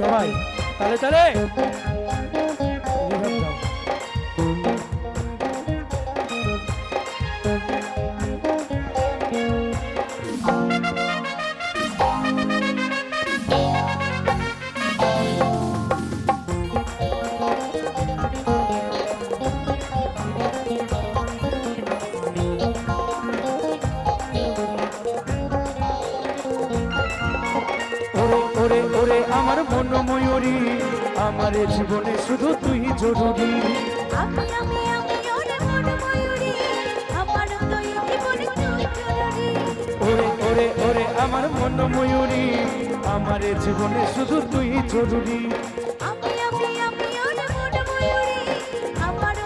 সবাই তাহলে তাহলে Thank you. আমার মন ময়ূরী আমার জীবনে শুধু তুই জরুরি। আমি আমি আমি ওরে মন ময়ূরী আমার জীবনে তুই জরুরি। ওরে ওরে ওরে আমার মন ময়ূরী আমার জীবনে শুধু তুই জরুরি। আমি আমি আমি ওরে মন ময়ূরী আমার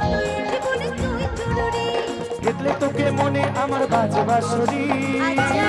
জীবনে তুই জরুরি। তোকে মনে আমার বাজে বাসরি আচ্ছা।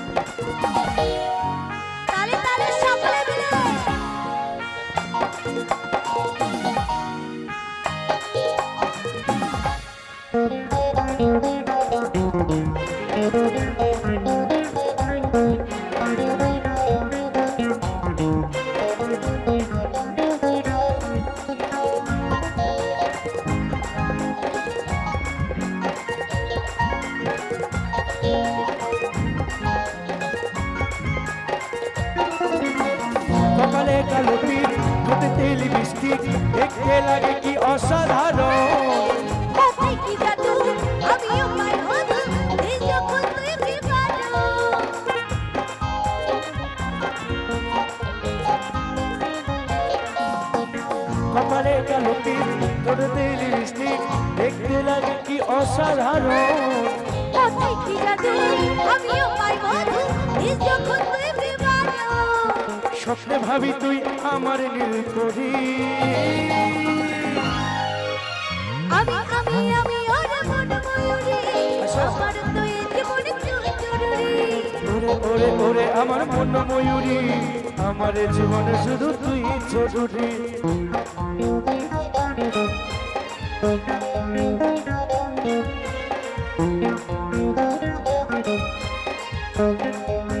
लिपस्टिक देखे लगे कि असाधारण কপালে কালো তিল ঠোঁটেতে লিপস্টিক দেখতে লাগে কি অসাধারণ আমিও পাই মধু নিজ যখন স্বপ্নে ভাবি তুই আমার নীল করি। আমি আমি আমি ওরে মন ময়ূরী আমার তো তুই জরুরি ওরে ওরে ওরে আমার মন ময়ূরী আমার জীবনে শুধু তুই জরুরি আমি রে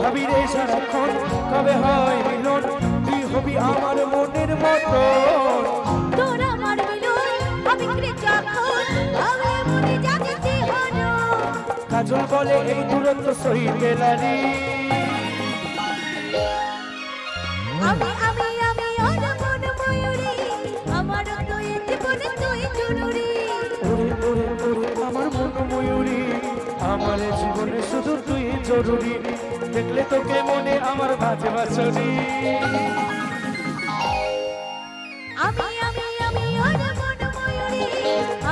ভাবি রে সারাক্ষণ কবে হয় মিলন? তুই হবি আমার মনের মতো। তোর আমার মিলন যখন কাজল বলে এই দূরত্ব সহি গেলারি আমি আমি আমি মন ময়ূরী আমার তো এই জীবনে তুই জরুরি ওরে ওরে ওরে আমার মন ময়ূরী আমার জীবনে শুধু তুই জরুরি। দেখলে তোকে মনে আমার ভাজে বাসরি আমি আমি আমি ওর মন ময়ূরী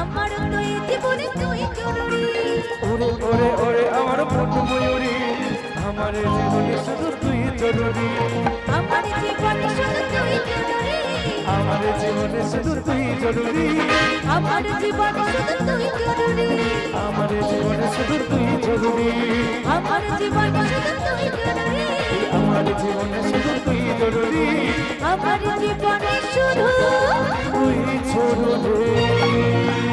আমার তো এই জীবনে তুই জরুরি। ওরে ওরে ওরে আমার মন ময়ূরী আমার জীবনে শুধু তুই জরুরি। আমার জীবনে শুধু তুই জরুরি। আমার জীবনে শুধু তুই জরুরি। আমার জীবনে শুধু তুই জরুরি। আমার জীবনে শুধু তুই জরুরি আমার জীবনে শুধু তুই জরুরি আমার জীবনে শুধু তুই জরুরি। আমার জীবনে শুধু তুই জরুরি।